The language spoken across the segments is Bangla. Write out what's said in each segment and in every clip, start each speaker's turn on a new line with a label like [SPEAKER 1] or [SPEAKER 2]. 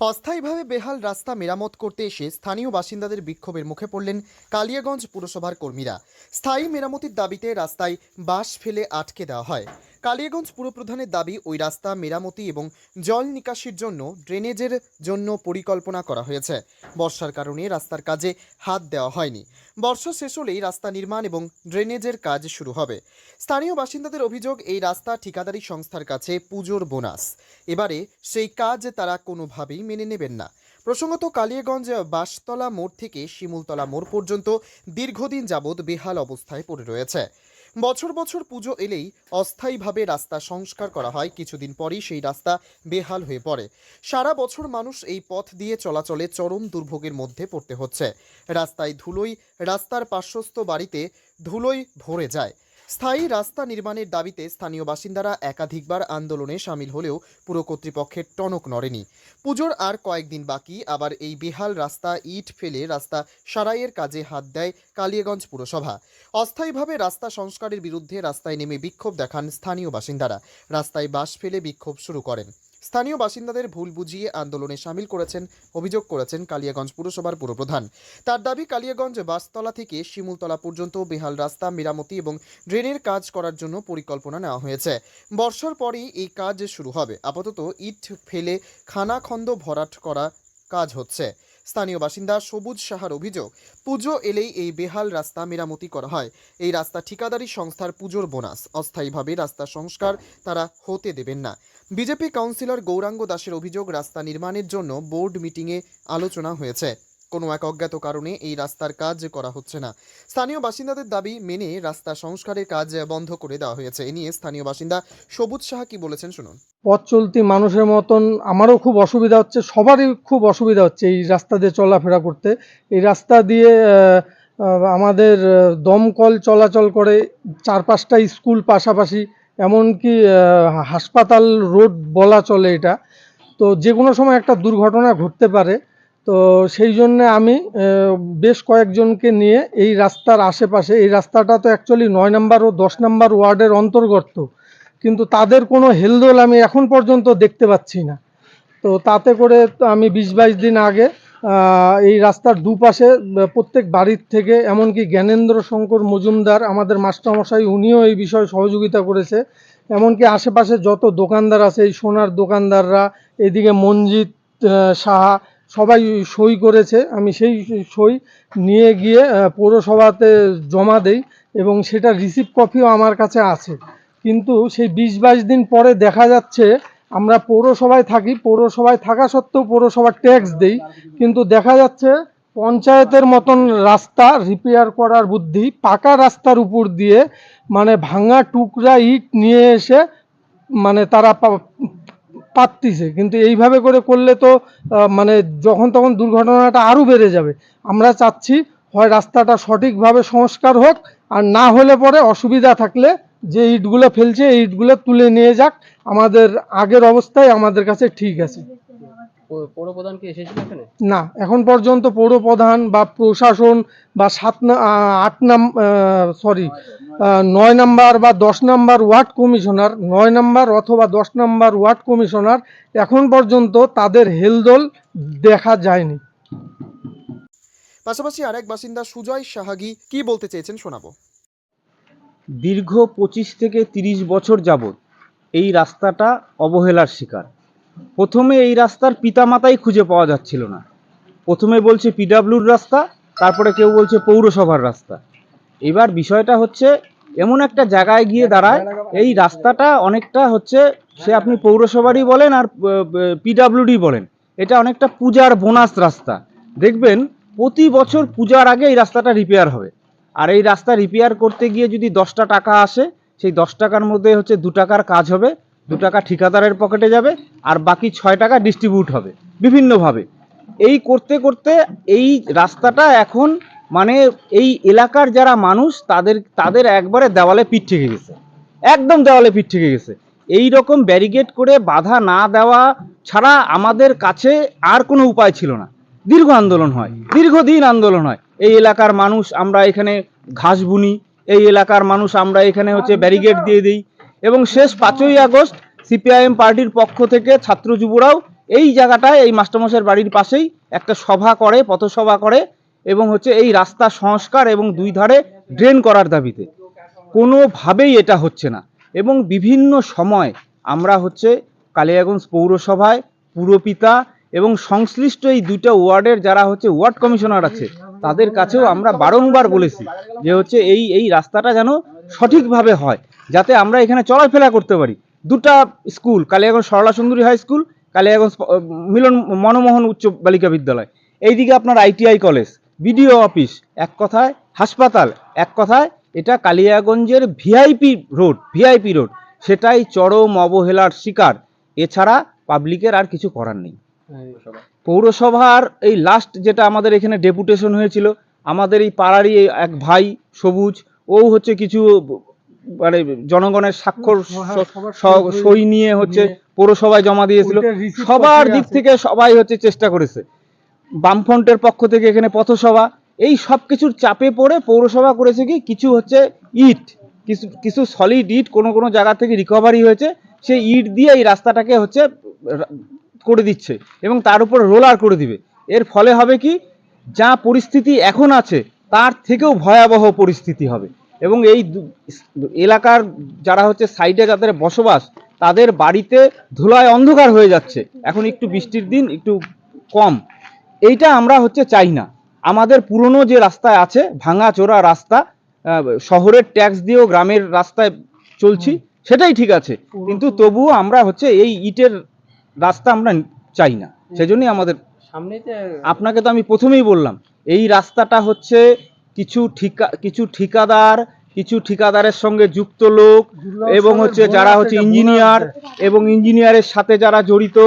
[SPEAKER 1] অস্থায়ীভাবে বেহাল রাস্তা মেরামত করতে এসে স্থানীয় বাসিন্দাদের বিক্ষোভের মুখে পড়লেন কালিয়াগঞ্জ পুরসভার কর্মীরা। স্থায়ী মেরামতির দাবিতে রাস্তায় বাঁশ ফেলে আটকে দেওয়া হয়। কালিয়াগঞ্জ পুরপ্রধানের দাবি, ওই রাস্তা মেরামতি এবং জল নিকাশির জন্য ড্রেনেজের জন্য পরিকল্পনা করা হয়েছে। বর্ষার কারণে রাস্তার কাজে হাত দেওয়া হয়নি। বর্ষা শেষ হলেই রাস্তা নির্মাণ এবং ড্রেনেজের কাজ শুরু হবে। স্থানীয় বাসিন্দাদের অভিযোগ, এই রাস্তা ঠিকাদারি সংস্থার কাছে পুজোর বোনাস। এবারে সেই কাজ তারা কোনোভাবেই মেনে নেবেন না। প্রসঙ্গত, কালিয়াগঞ্জ বাসতলা মোড় থেকে শিমুলতলা মোড় পর্যন্ত দীর্ঘদিন যাবৎ বেহাল অবস্থায় পড়ে রয়েছে। বছর বছর পুজো এলেই অস্থায়ীভাবে রাস্তা সংস্কার করা হয়। কিছুদিন পরেই সেই রাস্তা বেহাল হয়ে পড়ে। সারা বছর মানুষ এই পথ দিয়ে চলাচলে চরম দুর্ভোগের মধ্যে পড়তে হচ্ছে। রাস্তায় ধুলোই রাস্তার পার্শ্বস্থ বাড়িতে ধুলোই ভরে যায়। স্থায়ী রাস্তা নির্মাণের দাবিতে স্থানীয় বাসিন্দারা একাধিকবার আন্দোলনে সামিল হলেও পুরো কর্তৃপক্ষের টনক নড়েনি। পুজোর আর কয়েকদিন বাকি, আবার এই বেহাল রাস্তা ইট ফেলে রাস্তা সারাইয়ের কাজে হাত দেয় কালিয়াগঞ্জ পুরসভা। অস্থায়ীভাবে রাস্তা সংস্কারের বিরুদ্ধে রাস্তায় নেমে বিক্ষোভ দেখান স্থানীয় বাসিন্দারা। রাস্তায় বাস ফেলে বিক্ষোভ শুরু করেন। স্থানীয় বাসিন্দাদের ভুল বুঝিয়ে আন্দোলনে সামিল করেছেন, অভিযোগ করেছেন কালিয়াগঞ্জ পুরসভার পুরপ্রধান। তার দাবি, কালিয়াগঞ্জ বাসতলা থেকে শিমুলতলা পর্যন্ত বেহাল রাস্তা, মেরামতি এবং ড্রেনের কাজ করার জন্য পরিকল্পনা নেওয়া হয়েছে। বর্ষার পরেই এই কাজ শুরু হবে। আপাতত ইট ফেলে খানাখন্দ ভরাট করা কাজ হচ্ছে। স্থানীয় বাসিন্দা সবুজ সাহার অভিযোগ, পুজো এলেই এই বেহাল রাস্তা মেরামতি করা হয়। এই রাস্তা ঠিকাদারি সংস্থার পুজোর বোনাস। অস্থায়ীভাবে রাস্তা সংস্কার তারা হতে দেবেন না। বিজেপি কাউন্সিলর গৌরাঙ্গ দাসের অভিযোগ, রাস্তা নির্মাণের জন্য বোর্ড মিটিংয়ে আলোচনা হয়েছে। কোনো এক অজ্ঞাত কারণে এই রাস্তার কাজ করা হচ্ছে না। স্থানীয় বাসিন্দাদের দাবি মেনে রাস্তা সংস্কারের কাজ বন্ধ করে দেওয়া হয়েছে। এ নিয়ে স্থানীয় বাসিন্দা সবুজ সাহা কি বলেছেন শুনুন।
[SPEAKER 2] পথ চলতি মানুষের মতন আমারও খুব অসুবিধা হচ্ছে, সবারই খুব অসুবিধা হচ্ছে এই রাস্তা দিয়ে চলাফেরা করতে। এই রাস্তা দিয়ে আমাদের দমকল চলাচল করে চার পাঁচটা স্কুল পাশাপাশি, এমনকি হাসপাতাল, রোড বলা চলে এটা। তো যে কোনো সময় একটা দুর্ঘটনা ঘটতে পারে তো সেই জন্য আমি বেশ কয়েকজনকে নিয়ে এই রাস্তার আশেপাশে, এই রাস্তাটা তো অ্যাকচুয়ালি নয় নম্বর ও দশ নম্বর ওয়ার্ডের অন্তর্গত, কিন্তু তাদের কোনো হেলদোল আমি এখন পর্যন্ত দেখতে পাচ্ছি না। তো তাতে করে আমি বিশ বাইশ দিন আগে এই রাস্তার দুপাশে প্রত্যেক বাড়ির থেকে, এমনকি জ্ঞানেন্দ্র শঙ্কর মজুমদার, আমাদের মাস্টারমশাই, উনিও এই বিষয়ে সহযোগিতা করেছে। এমনকি আশেপাশে যত দোকানদার আছে, এই সোনার দোকানদাররা, এদিকে মঞ্জিত সাহা সবাই সই করেছে, আমি সেই সই নিয়ে গিয়ে পৌরসভাতে জমা দেই এবং সেটা রিসিভ কপিও আমার কাছে আছে। কিন্তু সেই বিশ বাইশ দিন পরে দেখা যাচ্ছে, আমরা পৌরসভায় থাকি, পৌরসভায় থাকা সত্ত্বেও পৌরসভার ট্যাক্স দেই, কিন্তু দেখা যাচ্ছে পঞ্চায়েতের মতন রাস্তা রিপেয়ার করার বুদ্ধি, পাকা রাস্তার উপর দিয়ে মানে ভাঙা টুকরা ইট নিয়ে এসে মানে তারা পাততিছে। কিন্তু এইভাবে করে করলে তো মানে যখন তখন দুর্ঘটনাটা আরও বেড়ে যাবে। আমরা চাচ্ছি হয় রাস্তাটা সঠিকভাবে সংস্কার হোক আর না হলে পরে অসুবিধা থাকলে যে ইটগুলো ফেলছে এই ইটগুলো তুলে নিয়ে যাক। আমাদের আগের অবস্থায় আমাদের কাছে ঠিক আছে। না এখন পর্যন্ত পৌর প্রধান বা প্রশাসন বা সাত আট নাম সরি নয় নাম্বার বা দশ নাম্বার ওয়ার্ড কমিশনার নয় নাম্বার অথবা দশ নাম্বার ওয়ার্ড কমিশনার এখন পর্যন্ত তাদের হেলদোল দেখা যায়নি।
[SPEAKER 1] পাশাপাশি আরেক বাসিন্দা সুজয় সাহাগি কি বলতে চেয়েছেন শোনাবো।
[SPEAKER 3] দীর্ঘ পঁচিশ থেকে তিরিশ বছর যাবৎ এই রাস্তাটা অবহেলার শিকার। প্রথমে এই রাস্তার পিতামাতাই খুঁজে পাওয়া যাচ্ছিল না। প্রথমে বলছে পিডাব্লিউর রাস্তা তারপরে কেউ বলছে পৌরসভার রাস্তা। এবার বিষয়টা হচ্ছে, এমন একটা জায়গায় গিয়ে দাঁড়ায়, এই রাস্তাটা অনেকটা হচ্ছে, সে আপনি পৌরসভারই বলেন আর পিডাব্লিউডি বলেন, এটা অনেকটা পূজার বোনাস রাস্তা। দেখবেন, প্রতি বছর পূজার আগে এই রাস্তাটা রিপেয়ার হবে। আর এই রাস্তা রিপেয়ার করতে গিয়ে যদি দশটা টাকা আসে, সেই দশ টাকার মধ্যে হচ্ছে দু টাকার কাজ হবে, দু টাকা ঠিকাদারের পকেটে যাবে, আর বাকি ছয় টাকা ডিস্ট্রিবিউট হবে, বিভিন্নভাবে। এই করতে করতে এই রাস্তাটা এখন মানে এই এলাকার যারা মানুষ, তাদের তাদের একবারে দেওয়ালে পিঠ ঠেকে গেছে। একদম দেওয়ালে পিঠ ঠেকে গেছে। এই রকম ব্যারিকেড করে বাধা না দেওয়া ছাড়া আমাদের কাছে আর কোনো উপায় ছিল না। দীর্ঘ আন্দোলন হয়, দীর্ঘদিন আন্দোলন হয়। এই এলাকার মানুষ আমরা এখানে ঘাস বুনি, এই এলাকার মানুষ আমরা এখানে হচ্ছে ব্যারিকেড দিয়ে দিই এবং শেষ পাঁচই আগস্ট সিপিআইএম পার্টির পক্ষ থেকে ছাত্র যুবরাও এই জায়গাটায়, এই মাস্টারমশাইয়ের বাড়ির পাশেই একটা সভা করে, পথসভা করে এবং হচ্ছে এই রাস্তা সংস্কার এবং দুই ধারে ড্রেন করার দাবিতে। কোনোভাবেই এটা হচ্ছে না। এবং বিভিন্ন সময় আমরা হচ্ছে কালিয়াগঞ্জ পৌরসভায় পুরপিতা এবং সংশ্লিষ্ট এই দুটো ওয়ার্ডের যারা হচ্ছে ওয়ার্ড কমিশনার আছে, তাদের কাছেও আমরা বারংবার বলেছি যে হচ্ছে এই এই রাস্তাটা যেন সঠিকভাবে হয়, যাতে আমরা এখানে চলাফেরা করতে পারি। দুটা school, Kaliaganj Sarala Sundari high school, Kaliaganj Milan, Manmohan উচ্চ বালিকা বিদ্যালয়। এইদিকে আপনার আইটিআই কলেজ বিডিও অফিস এক কথায় হাসপাতাল এক কথায় এটা কালিয়াগঞ্জের ভিআইপি রোড ভিআইপি রোড। সেটাই চরম অবহেলার শিকার। এছাড়া পাবলিকের আর কিছু করার নেই। পৌরসভার এই লাস্ট যেটা আমাদের এখানে ডেপুটেশন হয়েছিল আমাদের এই পাড়ারই এক ভাই সবুজ ও হচ্ছে কিছু মানে জনগণের স্বাক্ষর সই নিয়ে হচ্ছে পৌরসভায় জমা দিয়েছিল। সবার দিক থেকে সবাই হচ্ছে চেষ্টা করেছে। বামফ্রন্টের পক্ষ থেকে এখানে পথসভা। এই সব কিছুর চাপে পড়ে পৌরসভা করেছে কি? কিছু হচ্ছে ইট। কিছু কিছু সলিড ইট কোনো কোনো জায়গা থেকে রিকভারি হয়েছে। সেই ইট দিয়ে এই রাস্তাটাকে হচ্ছে করে দিচ্ছে এবং তার উপর রোলার করে দিবে। এর ফলে হবে কি? যা পরিস্থিতি এখন আছে, তার থেকেও ভয়াবহ পরিস্থিতি হবে। এবং এই এলাকার যারা হচ্ছে সাইডে যাদের বসবাস, তাদের বাড়িতে ধুলায় অন্ধকার হয়ে যাচ্ছে। এখন একটু বৃষ্টির দিন, একটু কম। এইটা আমরা হচ্ছে চাই না। আমাদের পুরনো যে রাস্তায় আছে ভাঙা চোরা রাস্তা শহরের ট্যাক্স দিয়েও গ্রামের রাস্তায় চলছি সেটাই ঠিক আছে। কিন্তু তবুও আমরা হচ্ছে এই ইটের রাস্তা আমরা চাই না। সেজন্যই আমাদের
[SPEAKER 4] সামনে
[SPEAKER 3] আপনাকে তো আমি প্রথমেই বললাম এই রাস্তাটা হচ্ছে কিছু ঠিকা কিছু ঠিকাদার কিছু ঠিকাদারের সঙ্গে যুক্ত লোক এবং হচ্ছে যারা হচ্ছে ইঞ্জিনিয়ার এবং ইঞ্জিনিয়ারের সাথে যারা জড়িত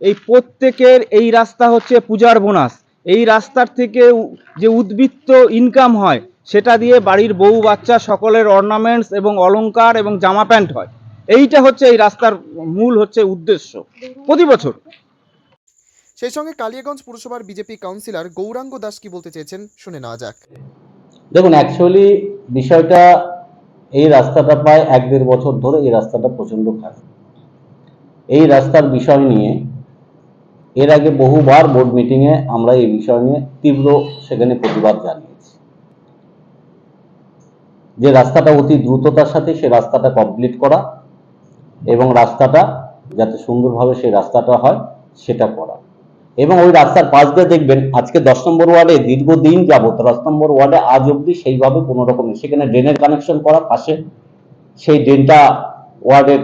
[SPEAKER 3] এই প্রত্যেকের এই রাস্তা হচ্ছে পূজার বোনাস। এই রাস্তার থেকে যে উদ্বৃত্ত ইনকাম হয় সেটা দিয়ে বাড়ির বউ বাচ্চা সকলের অর্নামেন্টস এবং অলংকার এবং জামা প্যান্ট হয়। এইটা হচ্ছে এই রাস্তার মূল হচ্ছে উদ্দেশ্য প্রতি বছর।
[SPEAKER 1] সেই সঙ্গে কালিয়াগঞ্জ পুরসভার বিজেপি কাউন্সিলর গৌরাঙ্গ দাস কি বলতে চেয়েছেন শুনে নেওয়া যাক।
[SPEAKER 5] দেখুন অ্যাকচুয়ালি বিষয়টা এই রাস্তাটা প্রায় এক দেড় বছর ধরে এই রাস্তাটা প্রচণ্ড খারাপ। এই রাস্তার বিষয় নিয়ে এর আগে বহুবার বোর্ড মিটিংয়ে আমরা এই বিষয় নিয়ে তীব্র সেখানে প্রতিবাদ জানিয়েছি। যে রাস্তাটা অতি দ্রুততার সাথে সে রাস্তাটা কমপ্লিট করা এবং রাস্তাটা যাতে সুন্দরভাবে সেই রাস্তাটা হয়, সেটা করা। এবং ওই রাস্তার পাশ দিয়ে দেখবেন আজকে দশ নম্বর ওয়ার্ডে দীর্ঘদিন যাবত দশ নম্বর ওয়ার্ডে আজ অবধি সেইভাবে কোনো রকম সেখানে ড্রেনের কানেকশন করা পাশে সেই ড্রেনটা ওয়ার্ডের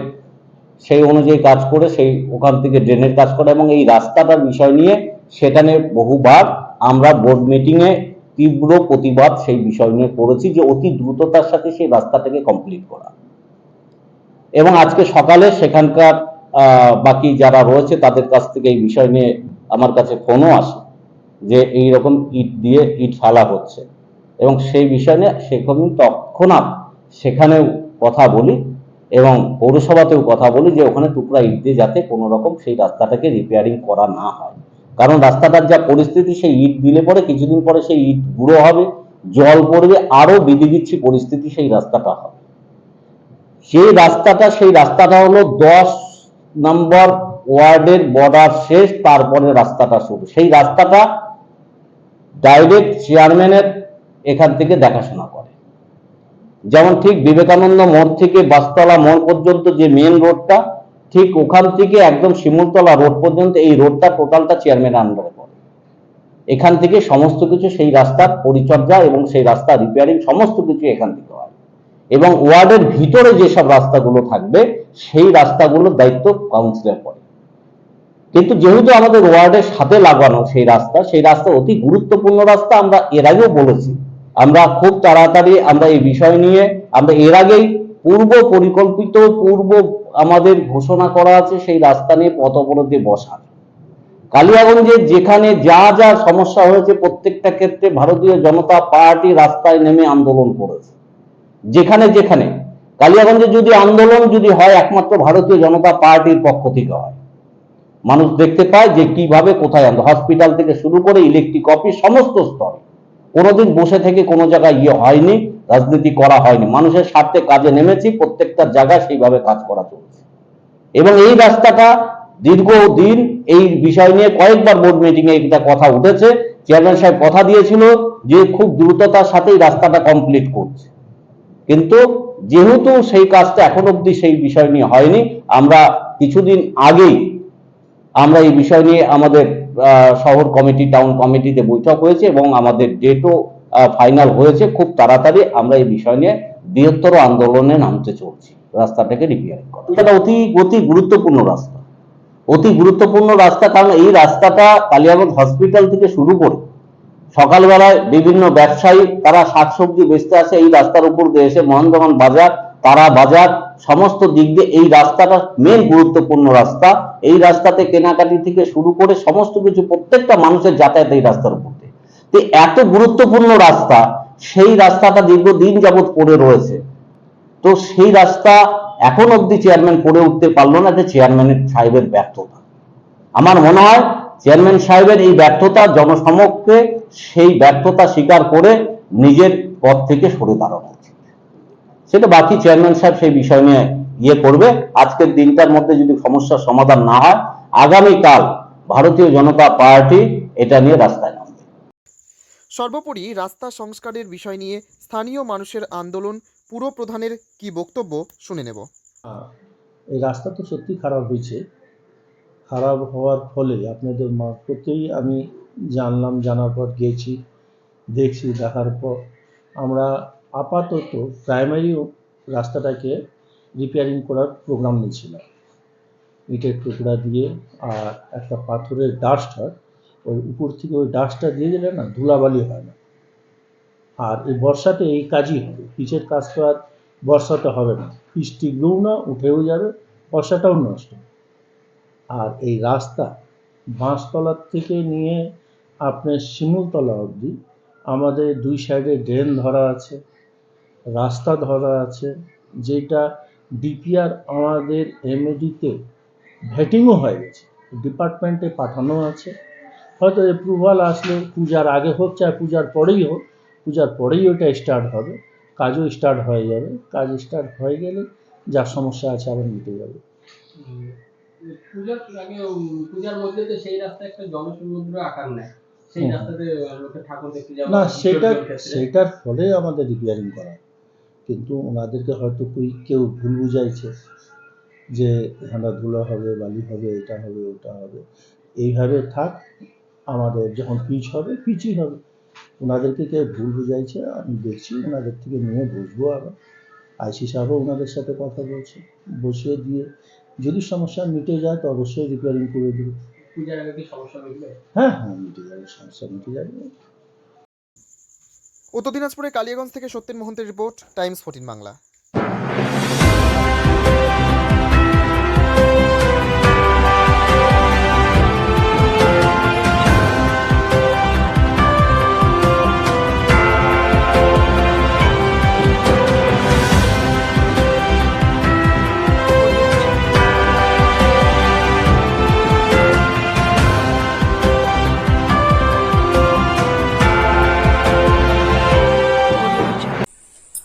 [SPEAKER 5] সেই অনুযায়ী কাজ করে, সেই ওখান থেকে ড্রেনের কাজ করা এবং এই রাস্তাটার বিষয় নিয়ে সেখানে বহুবার আমরা বোর্ড মিটিংয়ে তীব্র প্রতিবাদ সেই বিষয় নিয়ে করেছি যে অতি দ্রুততার সাথে সেই রাস্তাটাকে কমপ্লিট করা। এবং আজকে সকালে সেখানকার বাকি যারা রয়েছে তাদের কাছ থেকে এই বিষয় নিয়ে আমার কাছে ফোনও আসে যে এই রকম ইট দিয়ে ইট ফেলা হচ্ছে। এবং সেই বিষয় নিয়ে সেখানে তৎক্ষণাৎ সেখানেও কথা বলি এবং পৌরসভাতেও কথা বলি যে ওখানে টুকরা ইট দিয়ে যাতে কোনো রকম সেই রাস্তাটাকে রিপেয়ারিং করা না হয়। কারণ রাস্তাটার যা পরিস্থিতি, সেই ইট দিলে পরে কিছুদিন পরে সেই ইট গুঁড়ো হবে, জল পড়বে, আরও বিধিবিচ্ছি পরিস্থিতি সেই রাস্তাটা হবে। সেই রাস্তাটা সেই রাস্তাটা হলো দশ নম্বর ওয়ার্ডের বর্ডার শেষ, তারপরে রাস্তাটা শুরু। সেই রাস্তাটা ডাইরেক্ট চেয়ারম্যানের এখান থেকে দেখাশোনা করে। যেমন ঠিক বিবেকানন্দ মোড় থেকে বাসতলা মোড় পর্যন্ত যে মেন রোডটা ঠিক ওখান থেকে একদম শিমুলতলা রোড পর্যন্ত এই রোডটা টোটালটা চেয়ারম্যানের আন্ডারে পড়ে এখান থেকে সমস্ত কিছু সেই রাস্তার পরিচর্যা এবং সেই রাস্তা রিপেয়ারিং সমস্ত কিছু এখান থেকে হয়। এবং ওয়ার্ডের ভিতরে যেসব রাস্তাগুলো থাকবে, সেই রাস্তাগুলোর দায়িত্ব কাউন্সিলর করে। কিন্তু যেহেতু আমাদের ওয়ার্ডের সাথে লাগানো সেই রাস্তা সেই রাস্তা অতি গুরুত্বপূর্ণ রাস্তা, আমরা এর আগেও বলেছি। আমরা খুব তাড়াতাড়ি আমরা এই বিষয় নিয়ে, আমরা এর আগেই পূর্ব পরিকল্পিত, পূর্ব আমাদের ঘোষণা করা আছে সেই রাস্তা নিয়ে পথ অবরোধে বসার। কালিয়াগঞ্জে যেখানে যা যা সমস্যা হয়েছে প্রত্যেকটা ক্ষেত্রে ভারতীয় জনতা পার্টি রাস্তায় নেমে আন্দোলন করেছে। যেখানে যেখানে। কালিয়াগঞ্জে যদি আন্দোলন যদি হয়, একমাত্র ভারতীয় জনতা পার্টির পক্ষ থেকে হয়। মানুষ দেখতে পায় যে কীভাবে কোথায় আন্দোলন। হসপিটাল থেকে শুরু করে ইলেকট্রিক অফিস সমস্ত স্তরে। কোনোদিন বসে থেকে কোনো জায়গায় ইয়ে হয়নি, রাজনীতি করা হয়নি। মানুষের স্বার্থে কাজে নেমেছি, প্রত্যেকটা জায়গায় সেইভাবে কাজ করা চলছে। এবং এই রাস্তাটা দীর্ঘদিন এই বিষয় নিয়ে কয়েকবার বোর্ড মিটিং এ এটা কথা উঠেছে। চেয়ারম্যান সাহেব কথা দিয়েছিল যে খুব দ্রুততার সাথেই রাস্তাটা কমপ্লিট করছে। কিন্তু যেহেতু সেই কাজটা এখন অবধি সেই বিষয় নিয়ে হয়নি, আমরা কিছুদিন আগেই আমরা এই বিষয় নিয়ে আমাদের শহর কমিটি টাউন কমিটিতে বৈঠক হয়েছে এবং আমাদের ডেটও ফাইনাল হয়েছে। খুব তাড়াতাড়ি আমরা এই বিষয় নিয়ে বৃহত্তর আন্দোলনে নামতে চলছি। রাস্তাটাকে রিপেয়ারিং করা অতি অতি গুরুত্বপূর্ণ রাস্তা। অতি গুরুত্বপূর্ণ রাস্তা কারণ এই রাস্তাটা কালিয়াগঞ্জ হসপিটাল থেকে শুরু করে সকালবেলায় বিভিন্ন ব্যবসায়ী, তারা শাকসবজি বেচতে আসে। এই রাস্তার উপর দিয়ে এসে মহেন্দ্রগঞ্জ বাজার তারা বাজার, সমস্ত দিক দিয়ে এই রাস্তাটা মেন গুরুত্বপূর্ণ রাস্তা। এই রাস্তাতে কেনাকাটি থেকে শুরু করে সমস্ত কিছু প্রত্যেকটা মানুষের যাতায়াত এই রাস্তার উপর তো এত গুরুত্বপূর্ণ রাস্তা, সেই রাস্তাটা দীর্ঘদিন যাবৎ পড়ে রয়েছে। তো সেই রাস্তা এখন অবধি চেয়ারম্যান করে উঠতে পারল না যে চেয়ারম্যানের সাহেবের ব্যর্থতা। আমার মনে হয় চেয়ারম্যান সাহেবের এই ব্যর্থতা জনসমক্ষে সেই ব্যর্থতা স্বীকার করে নিজের পদ থেকে সরে দাঁড়ানো। সেটা বাকি চেয়ারম্যান সাহেব সেই বিষয় নিয়ে ইয়ে করবে। আজকের দিনটার মধ্যে যদি সমস্যার সমাধান না হয় আগামীকাল ভারতীয় জনতা পার্টি এটা নিয়ে রাস্তায় নামবে।
[SPEAKER 1] সর্বোপরি রাস্তা সংস্কারের বিষয় নিয়ে স্থানীয় মানুষের আন্দোলন পুরো প্রধানের কি বক্তব্য শুনে নেব।
[SPEAKER 6] এই রাস্তা তো সত্যি খারাপ হয়েছে। খারাপ হওয়ার ফলে আপনাদের মারফতেই আমি জানলাম জানার পর গেছি দেখছি দেখার পর আমরা আপাতত প্রাইমারি রাস্তাটাকে রিপেয়ারিং করার প্রোগ্রাম নিয়েছিলাম ইটের টুকরা দিয়ে আর একটা পাথরের ডাস্ট হয়। ওই উপর থেকে ওই ডাস্টটা দিয়ে দিলে না ধুলাবালি হয় না। আর এই বর্ষাতে এই কাজই হবে। পিচের কাজ তো আর বর্ষাতে হবে না। পিচ টিকবেও না, উঠেও যাবে, বর্ষাটাও নষ্ট। আর এই রাস্তা বাঁশতলার থেকে নিয়ে আপনার শিমুলতলা অবধি আমাদের দুই সাইডে ড্রেন ধরা আছে। রাস্তা ধরা আছে যেটা ডিপিআর আমাদের এমএডিতে ভ্যাটিংও হয়ে গেছে। ডিপার্টমেন্টে পাঠানো আছে। হয়তো অ্যাপ্রুভাল আসলে পূজার আগে হোক চাই পূজার পরেই হোক পূজার পরেই ওটা স্টার্ট হবে। কাজও স্টার্ট হয়ে যাবে। কাজ স্টার্ট হয়ে গেলে যা সমস্যা আছে আবার মিটে যাবে।
[SPEAKER 4] পূজার আগে পূজার মধ্যে তো সেই রাস্তা একটা জনসমুদ্র আকার নেয়। সেই রাস্তাতে লোকে ঠাকুর দেখতে যাওয়া
[SPEAKER 6] না সেটা সেটার ফলে আমাদের রিপেয়ারিং করা কিন্তু ওনাদেরকে হয়তো কই কেউ ভুল বুঝাইছে যে এখানে ধুলো হবে বালি হবে এটা হবে ওটা হবে। এইভাবে থাক আমাদের যখন পিচ হবে পিচই হবে। ওনাদেরকে কেউ ভুল বুঝাইছে আমি দেখছি ওনাদের থেকে নিয়ে বুঝব আবার। আইসি সাহেবও ওনাদের সাথে কথা বলছে বসিয়ে দিয়ে। যদি সমস্যা মিটে যায় তো অবশ্যই রিপেয়ারিং করে দেবে। হ্যাঁ হ্যাঁ মিটে যাবে সমস্যা মিটে যাবে।
[SPEAKER 1] উত্তর দিনাজপুরের কালিয়াগঞ্জ থেকে সত্যেন মোহন্তের রিপোর্ট টাইমস ফোর্টিন বাংলা।